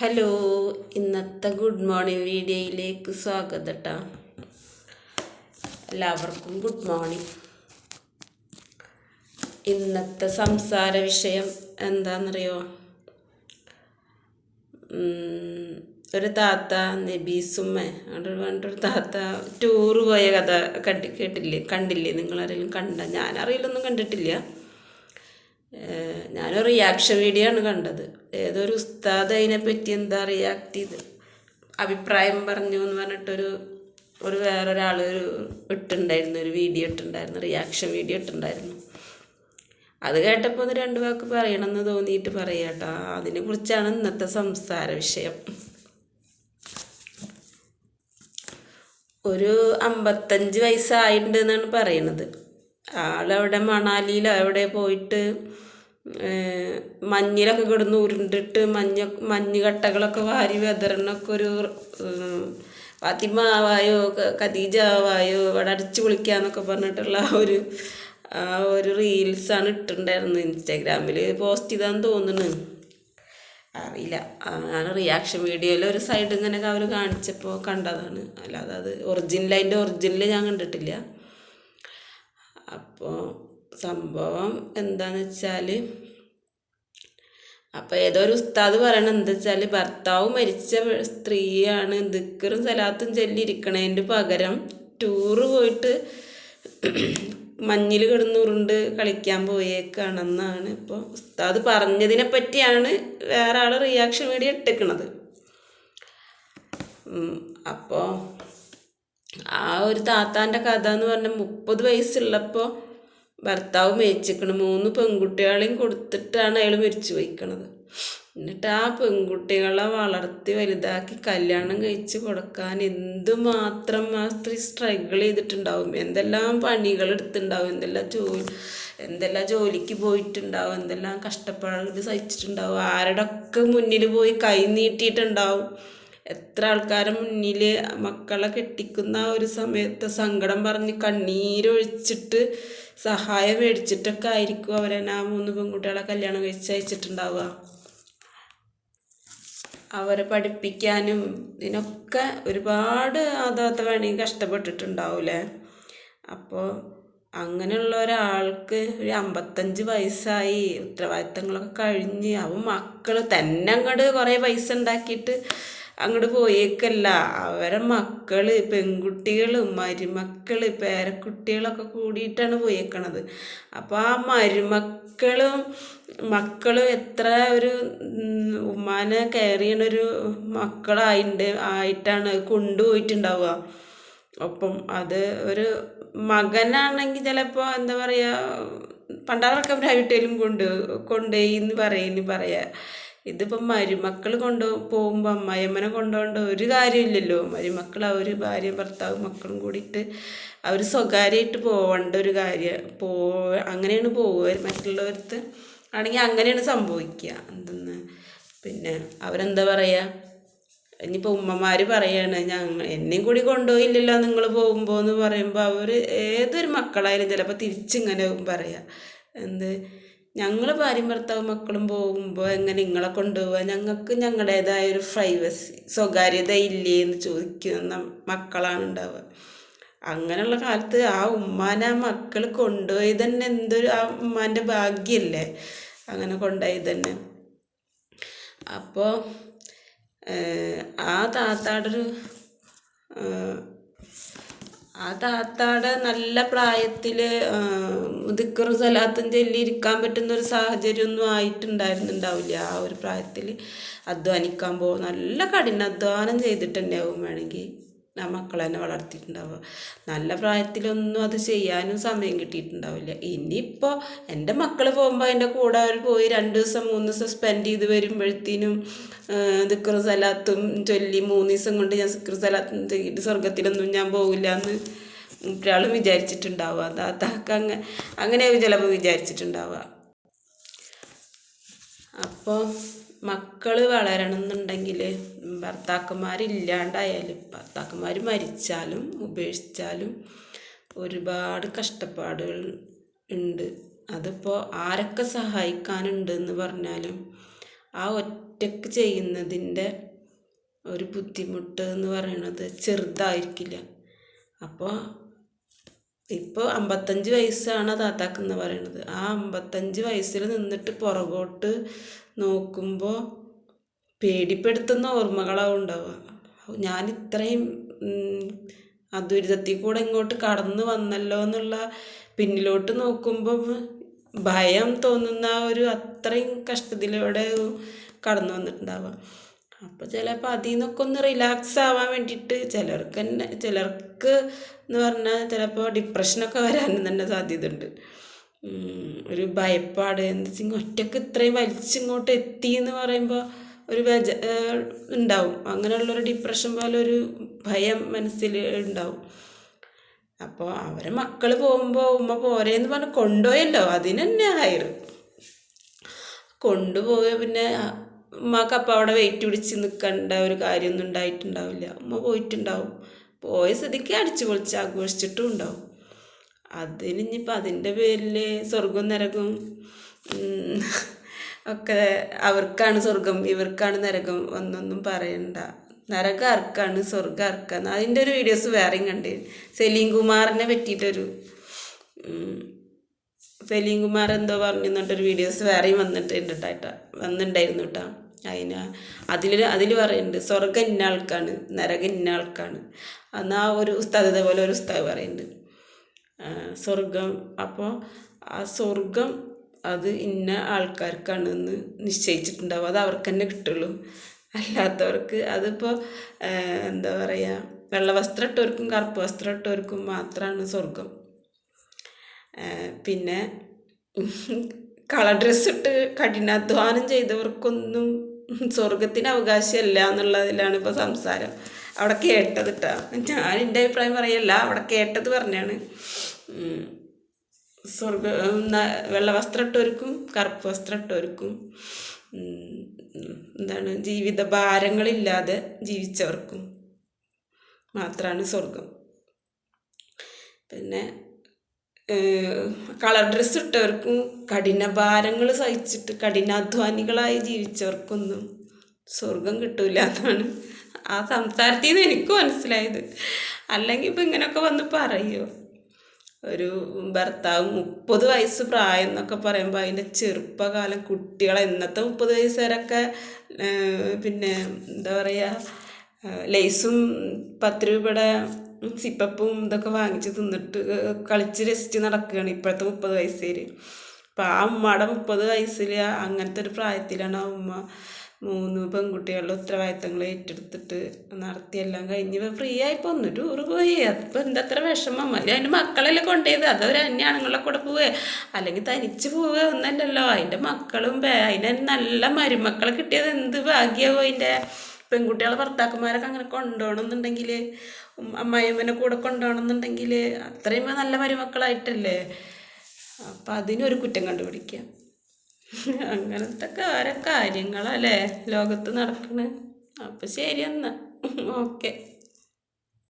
Hello ഇന്നത്തെ good morning വീഡിയോയിലേക്ക് സ്വാഗതം കേട്ടോ എല്ലാവർക്കും ഗുഡ് മോർണിംഗ്. ഇന്നത്തെ സംസാര വിഷയം എന്താണെന്നറിയോ ഒരു താത്ത നബീസുമ്മ അവിടെ പറഞ്ഞിട്ടൊരു താത്ത ടൂറ് പോയ കഥ കണ്ടി കേട്ടില്ലേ? കണ്ടില്ലേ? നിങ്ങളാരെങ്കിലും കണ്ട? ഞാനറിയില്ലൊന്നും കണ്ടിട്ടില്ല. ഞാനൊരു റിയാക്ഷൻ വീഡിയോ ആണ് കണ്ടത്. ഏതൊരു ഉസ്താദ് അതിനെപ്പറ്റി എന്താ റിയാക്ട് ചെയ്ത്? അഭിപ്രായം പറഞ്ഞു എന്ന് പറഞ്ഞിട്ടൊരു ഒരു വേറൊരാൾ ഒരു ഇട്ടുണ്ടായിരുന്നു ഒരു വീഡിയോ ഇട്ടുണ്ടായിരുന്നു റിയാക്ഷൻ വീഡിയോ ഇട്ടുണ്ടായിരുന്നു. അത് കേട്ടപ്പോൾ ഒന്ന് രണ്ട് വാക്ക് പറയണമെന്ന് തോന്നിയിട്ട് പറയാട്ടോ. അതിനെ കുറിച്ചാണ് ഇന്നത്തെ സംസാര വിഷയം. ഒരു അമ്പത്തഞ്ച് വയസ്സായിട്ടുണ്ട് എന്നാണ് പറയണത്. ആളവിടെ മണാലിയിലോ അവിടെ പോയിട്ട് മഞ്ഞിലൊക്കെ കിടന്ന് ഉരുണ്ടിട്ട് മഞ്ഞ മഞ്ഞ് കട്ടകളൊക്കെ വാരി വെതറിനൊക്കെ ഒരു ഫാത്തിമാവായോ ഫാത്തിമ ആവായോ ക- ഖദീജ ആവായോ ഇവിടെ അടിച്ചു വിളിക്കാന്നൊക്കെ പറഞ്ഞിട്ടുള്ള ആ ഒരു ആ ഒരു റീൽസാണ് ഇട്ടിട്ടുണ്ടായിരുന്നത് ഇൻസ്റ്റാഗ്രാമിൽ പോസ്റ്റ് ചെയ്താന്ന് തോന്നുന്നു. അറിയില്ല. ഞാൻ റിയാക്ഷൻ വീഡിയോയിൽ ഒരു സൈഡ് ഇങ്ങനെ അവർ കാണിച്ചപ്പോൾ കണ്ടതാണ്. അല്ലാതെ അത് ഒറിജിനൽ അതിന്റെ ഒറിജിനൽ ഞാൻ കണ്ടിട്ടില്ല. അപ്പോൾ സംഭവം എന്താണെന്ന് വെച്ചാൽ അപ്പോൾ ഏതോ ഒരു ഉസ്താദ് പറയണത് എന്താ വെച്ചാൽ ഭർത്താവ് മരിച്ച സ്ത്രീയാണ് ദിക്കറും സലാത്തും ചൊല്ലിയിരിക്കണതിന്റെ പകരം ടൂറ് പോയിട്ട് മഞ്ഞിൽ കിടന്നുരുണ്ട് കളിക്കാൻ പോയേക്കാണെന്നാണ് ഇപ്പോൾ ഉസ്താദ് പറഞ്ഞതിനെ പറ്റിയാണ് വേറെ ആൾ റിയാക്ഷൻ വീഡിയോ ഇട്ടേക്കണത്. അപ്പോൾ ആ ഒരു താത്താന്റെ കഥ എന്ന് പറഞ്ഞാൽ മുപ്പത് വയസ്സുള്ളപ്പോൾ ഭർത്താവ് മേച്ചിക്കണ് മൂന്ന് പെൺകുട്ടികളെയും കൊടുത്തിട്ടാണ് അയാൾ മരിച്ചു പോയിക്കണത്. എന്നിട്ട് ആ പെൺകുട്ടികളെ വളർത്തി വലുതാക്കി കല്യാണം കഴിച്ച് കൊടുക്കാൻ എന്തുമാത്രം ആ സ്ത്രീ സ്ട്രഗിൾ ചെയ്തിട്ടുണ്ടാവും? എന്തെല്ലാം പണികൾ എടുത്തിട്ടുണ്ടാവും? എന്തെല്ലാം ജോലി എന്തെല്ലാം ജോലിക്ക് പോയിട്ടുണ്ടാവും? എന്തെല്ലാം കഷ്ടപ്പാടുകൾ സഹിച്ചിട്ടുണ്ടാവും? ആരുടെ ഒക്കെ മുന്നിൽ പോയി കൈ നീട്ടിയിട്ടുണ്ടാവും? എത്ര ആൾക്കാരെ മുന്നിൽ മക്കളെ കെട്ടിക്കുന്ന ഒരു സമയത്ത് സങ്കടം പറഞ്ഞ് കണ്ണീരൊഴിച്ചിട്ട് സഹായം മേടിച്ചിട്ടൊക്കെ ആയിരിക്കും അവരെന്നെ ആ മൂന്ന് പെൺകുട്ടികളെ കല്യാണം കഴിച്ച് അയച്ചിട്ടുണ്ടാവുക. അവരെ പഠിപ്പിക്കാനും ഇതിനൊക്കെ ഒരുപാട് ആദാത്ത വേണമെങ്കിൽ കഷ്ടപ്പെട്ടിട്ടുണ്ടാവൂലേ അപ്പോൾ അങ്ങനെയുള്ള ഒരാൾക്ക് ഒരു അമ്പത്തഞ്ച് വയസ്സായി ഉത്തരവാദിത്തങ്ങളൊക്കെ കഴിഞ്ഞ് അവൻ മക്കൾ തന്നെ അങ്ങോട്ട് കുറേ പൈസ ഉണ്ടാക്കിയിട്ട് അങ്ങോട്ട് പോയേക്കല്ല. അവരെ മക്കൾ പെൺകുട്ടികളും മരുമക്കൾ പേരക്കുട്ടികളൊക്കെ കൂടിയിട്ടാണ് പോയേക്കണത്. അപ്പോൾ ആ മരുമക്കളും മക്കളും എത്ര ഒരു ഉമ്മാനെ കയറിയണൊരു മക്കളായിണ്ട് ആയിട്ടാണ് കൊണ്ടുപോയിട്ടുണ്ടാവുക. ഒപ്പം അത് ഒരു മകനാണെങ്കിൽ ചിലപ്പോൾ എന്താ പറയുക പണ്ടാറൊക്കെ പ്രൈവറ്റേലും കൊണ്ട് കൊണ്ടുപോയി എന്ന് പറയുന്നു പറയാ. ഇതിപ്പം മരുമക്കൾ കൊണ്ടു പോകുമ്പോൾ അമ്മായിയമ്മനെ കൊണ്ടുപോകേണ്ട ഒരു കാര്യമില്ലല്ലോ മരുമക്കൾ അവർ ഭാര്യ ഭർത്താവ് മക്കളും കൂടിയിട്ട് അവർ സ്വകാര്യമായിട്ട് പോകേണ്ട ഒരു കാര്യം പോ അങ്ങനെയാണ് പോവുക. മറ്റുള്ളവർക്ക് ആണെങ്കിൽ അങ്ങനെയാണ് സംഭവിക്കുക. എന്തെന്ന്? പിന്നെ അവരെന്താ പറയുക ഇനിയിപ്പോൾ ഉമ്മമാർ പറയാണ് ഞങ്ങൾ എന്നെയും കൂടി കൊണ്ടുപോയില്ലല്ലോ നിങ്ങൾ പോകുമ്പോൾ എന്ന് പറയുമ്പോൾ അവർ ഏതൊരു മക്കളായാലും ചിലപ്പോൾ തിരിച്ചിങ്ങനെ പറയാം. എന്ത്? ഞങ്ങൾ ഭാര്യയും ഭർത്താവും മക്കളും പോകുമ്പോൾ എങ്ങനെ നിങ്ങളെ കൊണ്ടുപോവുക ഞങ്ങൾക്ക് ഞങ്ങളുടേതായ ഒരു പ്രൈവസി സ്വകാര്യത ഇല്ലേ എന്ന് ചോദിക്കുന്ന മക്കളാണ് ഉണ്ടാവുക. അങ്ങനെയുള്ള കാലത്ത് ആ ഉമ്മാനെ ആ മക്കൾ കൊണ്ടുപോയി തന്നെ എന്തൊരു ആ ഉമ്മാന്റെ ഭാഗ്യമല്ലേ അങ്ങനെ കൊണ്ടുപോയി തന്നെ. അപ്പോൾ ആ താത്താടെ ഒരു ഏഹ്, ആ താത്താടെ നല്ല പ്രായത്തിൽ ദിക്കറും സലാത്തും ചൊല്ലി ഇരിക്കാൻ പറ്റുന്ന ഒരു സാഹചര്യമൊന്നും ആയിട്ടുണ്ടായിരുന്നുണ്ടാവില്ല. ആ ഒരു പ്രായത്തിൽ അധ്വാനിക്കാൻ പോകും നല്ല കഠിനാധ്വാനം ചെയ്തിട്ടുണ്ടാവും വേണമെങ്കിൽ ആ മക്കളെ തന്നെ വളർത്തിയിട്ടുണ്ടാവുക. നല്ല പ്രായത്തിലൊന്നും അത് ചെയ്യാനും സമയം കിട്ടിയിട്ടുണ്ടാവില്ല. ഇനിയിപ്പോൾ എന്റെ മക്കൾ പോകുമ്പോൾ എന്റെ കൂടെ അവർ പോയി രണ്ട് ദിവസം മൂന്ന് ദിവസം സ്പെൻഡ് ചെയ്ത് വരുമ്പോഴത്തേനും ദിക്കറും സ്ഥലത്തും ചൊല്ലി മൂന്ന് ദിവസം കൊണ്ട് ഞാൻ സിക്കറും സ്ഥലത്തും ചൊല്ലിയിട്ട് സ്വർഗത്തിലൊന്നും ഞാൻ പോകില്ല എന്ന് ഒരാളും വിചാരിച്ചിട്ടുണ്ടാവുക. താത്താക്ക അങ്ങനെ അങ്ങനെ ചിലപ്പോൾ വിചാരിച്ചിട്ടുണ്ടാവുക. അപ്പോൾ മക്കൾ വളരണം എന്നുണ്ടെങ്കിൽ ഭർത്താക്കന്മാരില്ലാണ്ടായാലും ഭർത്താക്കന്മാർ മരിച്ചാലും ഉപേക്ഷിച്ചാലും ഒരുപാട് കഷ്ടപ്പാടുകൾ ഉണ്ട്. അതിപ്പോൾ ആരൊക്കെ സഹായിക്കാനുണ്ട് എന്ന് പറഞ്ഞാലും ആ ഒറ്റ ഒറ്റയ്ക്ക് ചെയ്യുന്നതിന്റെ ഒരു ബുദ്ധിമുട്ട് എന്ന് പറയുന്നത് ചെറുതായിരിക്കില്ല. അപ്പോൾ ഇപ്പോൾ അമ്പത്തഞ്ച് വയസ്സാണ് താത്താക്കെന്ന് പറയുന്നത് ആ അമ്പത്തഞ്ച് വയസ്സിൽ നിന്നിട്ട് പുറകോട്ട് നോക്കുമ്പോൾ പേടിപ്പെടുത്തുന്ന ഓർമ്മകളാവും ഉണ്ടാവുക. ഞാൻ ഇത്രയും ആ ദുരിതത്തിൽ കൂടെ ഇങ്ങോട്ട് കടന്നു വന്നല്ലോ എന്നുള്ള പിന്നിലോട്ട് നോക്കുമ്പോൾ ഭയം തോന്നുന്ന ഒരു അത്രയും കഷ്ടത്തിലൂടെ കടന്നു വന്നിട്ടുണ്ടാവുക. അപ്പോൾ ചിലപ്പോൾ അതിൽ നിന്നൊക്കെ ഒന്ന് റിലാക്സ് ആവാൻ വേണ്ടിയിട്ട് ചിലർക്ക് തന്നെ ചിലർക്ക് എന്ന് പറഞ്ഞാൽ ചിലപ്പോൾ ഡിപ്രഷനൊക്കെ വരാനും തന്നെ സാധ്യതയുണ്ട്. ഒരു ഭയപ്പാട് എന്താ ഒറ്റയ്ക്ക് ഇത്രയും വലിച്ചിങ്ങോട്ട് എത്തി എന്ന് പറയുമ്പോൾ ഒരു വെജ ഉണ്ടാവും. അങ്ങനെയുള്ളൊരു ഡിപ്രഷൻ പോലെ ഒരു ഭയം മനസ്സിൽ ഉണ്ടാവും. അപ്പോൾ അവരെ മക്കൾ പോകുമ്പോൾ ഉമ്മ പോരേന്ന് പറഞ്ഞ് കൊണ്ടുപോയല്ലോ അതിന് ഹയർ കൊണ്ടുപോയ പിന്നെ ഉമ്മക്ക് അപ്പം അവിടെ വെയിറ്റ് പിടിച്ച് നിൽക്കേണ്ട ഒരു കാര്യമൊന്നും ഉണ്ടായിട്ടുണ്ടാവില്ല. ഉമ്മ പോയിട്ടുണ്ടാവും. പോയ സ്ഥിതിക്ക് അടിച്ചു പൊളിച്ച് ആഘോഷിച്ചിട്ടും ഉണ്ടാവും. അതിന് അതിന്റെ പേരിൽ സ്വർഗം നരകം ഒക്കെ അവർക്കാണ് സ്വർഗം ഇവർക്കാണ് നരകം എന്നൊന്നും പറയണ്ട. നരകം ആർക്കാണ് സ്വർഗം ആർക്കാണ്? അതിന്റെ ഒരു വീഡിയോസ് വേറെയും കണ്ടേ. സെലീം കുമാറിനെ പറ്റിയിട്ടൊരു സലീം കുമാർ എന്തോ പറഞ്ഞു എന്നിട്ടൊരു വീഡിയോസ് വേറെയും വന്നിട്ടുണ്ട് കേട്ടോ വന്നിട്ടുണ്ടായിരുന്നു കേട്ടോ അതിന് അതിൽ അതിൽ പറയുന്നുണ്ട് സ്വർഗം ഇന്ന ആൾക്കാണ് നരകം ഇന്ന ആൾക്കാണ്. അന്ന് ആ ഒരു ഉസ്താദ് ഇതേപോലെ ഒരു ഉസ്താദ് പറയുന്നുണ്ട് സ്വർഗം അപ്പോൾ ആ സ്വർഗം അത് ഇന്ന ആൾക്കാർക്കാണ് എന്ന് നിശ്ചയിച്ചിട്ടുണ്ടാവും. അത് അവർക്ക് തന്നെ കിട്ടുള്ളൂ. അല്ലാത്തവർക്ക് അതിപ്പോൾ എന്താ പറയുക വെള്ള വസ്ത്രം ഇട്ടവർക്കും കറുപ്പ് വസ്ത്രം ഇട്ടവർക്കും മാത്രമാണ് സ്വർഗം പിന്നെ കളർ ഡ്രസ്സ് ഇട്ട് കഠിനാധ്വാനം ചെയ്തവർക്കൊന്നും സ്വർഗത്തിന് അവകാശമല്ല എന്നുള്ളതിലാണ് ഇപ്പോൾ സംസാരം. അവിടെ കേട്ടത് കേട്ടോ ഞാൻ എന്റെ അഭിപ്രായം പറയല്ല അവിടെ കേട്ടത് പറഞ്ഞാണ്. സ്വർഗ വെള്ള വസ്ത്രം ഇട്ടവർക്കും കറുപ്പ് വസ്ത്രം ഇട്ടവർക്കും എന്താണ് ജീവിത ഭാരങ്ങളില്ലാതെ ജീവിച്ചവർക്കും മാത്രമാണ് സ്വർഗം പിന്നെ കളർ ഡ്രസ്സ് ഇട്ടവർക്കും കഠിനഭാരങ്ങൾ സഹിച്ചിട്ട് കഠിനാധ്വാനികളായി ജീവിച്ചവർക്കൊന്നും സ്വർഗം കിട്ടൂല എന്നാണ് ആ സംസാരത്തിൽ നിന്ന് എനിക്ക് മനസ്സിലായത്. അല്ലെങ്കിൽ ഇപ്പം ഇങ്ങനെയൊക്കെ വന്ന് പറയുമോ ഒരു ഭർത്താവ് മുപ്പത് വയസ്സ് പ്രായം എന്നൊക്കെ പറയുമ്പോൾ അതിന്റെ ചെറുപ്പകാലം കുട്ടികളെ ഇന്നത്തെ മുപ്പത് വയസ്സുകാരൊക്കെ പിന്നെ എന്താ പറയുക ലേസും പത്ത് രൂപയുടെ സിപ്പപ്പും ഇതൊക്കെ വാങ്ങിച്ച് തിന്നിട്ട് കളിച്ച് രസിച്ച് നടക്കുകയാണ് ഇപ്പോഴത്തെ മുപ്പത് വയസ്സിൽ അപ്പം ആ ഉമ്മയുടെ മുപ്പത് വയസ്സിൽ അങ്ങനത്തെ ഒരു പ്രായത്തിലാണ് ആ ഉമ്മ മൂന്ന് പെൺകുട്ടികളുടെ ഉത്തരവാദിത്തങ്ങൾ ഏറ്റെടുത്തിട്ട് നടത്തിയെല്ലാം കഴിഞ്ഞ് ഫ്രീ ആയിപ്പോൾ ഒന്ന് ടൂറ് പോയി. അതിപ്പോൾ എന്തത്ര വിഷമം? അല്ലെങ്കിൽ അതിന്റെ മക്കളെല്ലാം കൊണ്ടുപോയത് അതവർ അന്യാണുങ്ങളെ കൂടെ പോവേ. അല്ലെങ്കിൽ തനിച്ച് പോവുക ഒന്നല്ലല്ലോ. അതിന്റെ മക്കളും അതിനെ നല്ല മരുമക്കളെ കിട്ടിയത് എന്ത് ഭാഗ്യമാവും അതിന്റെ പെൺകുട്ടികളെ ഭർത്താക്കന്മാരൊക്കെ അങ്ങനെ കൊണ്ടുപോകണമെന്നുണ്ടെങ്കിൽ അമ്മായിമ്മനെ കൂടെ കൊണ്ടുപോകണമെന്നുണ്ടെങ്കിൽ അത്രയും നല്ല മരുമക്കളായിട്ടല്ലേ? അപ്പം അതിനൊരു കുറ്റം കണ്ടുപിടിക്കുക അങ്ങനത്തെ ഓരോ കാര്യങ്ങളല്ലേ ലോകത്ത് നടക്കണേ. അപ്പം ശരി എന്നാൽ ഓക്കെ.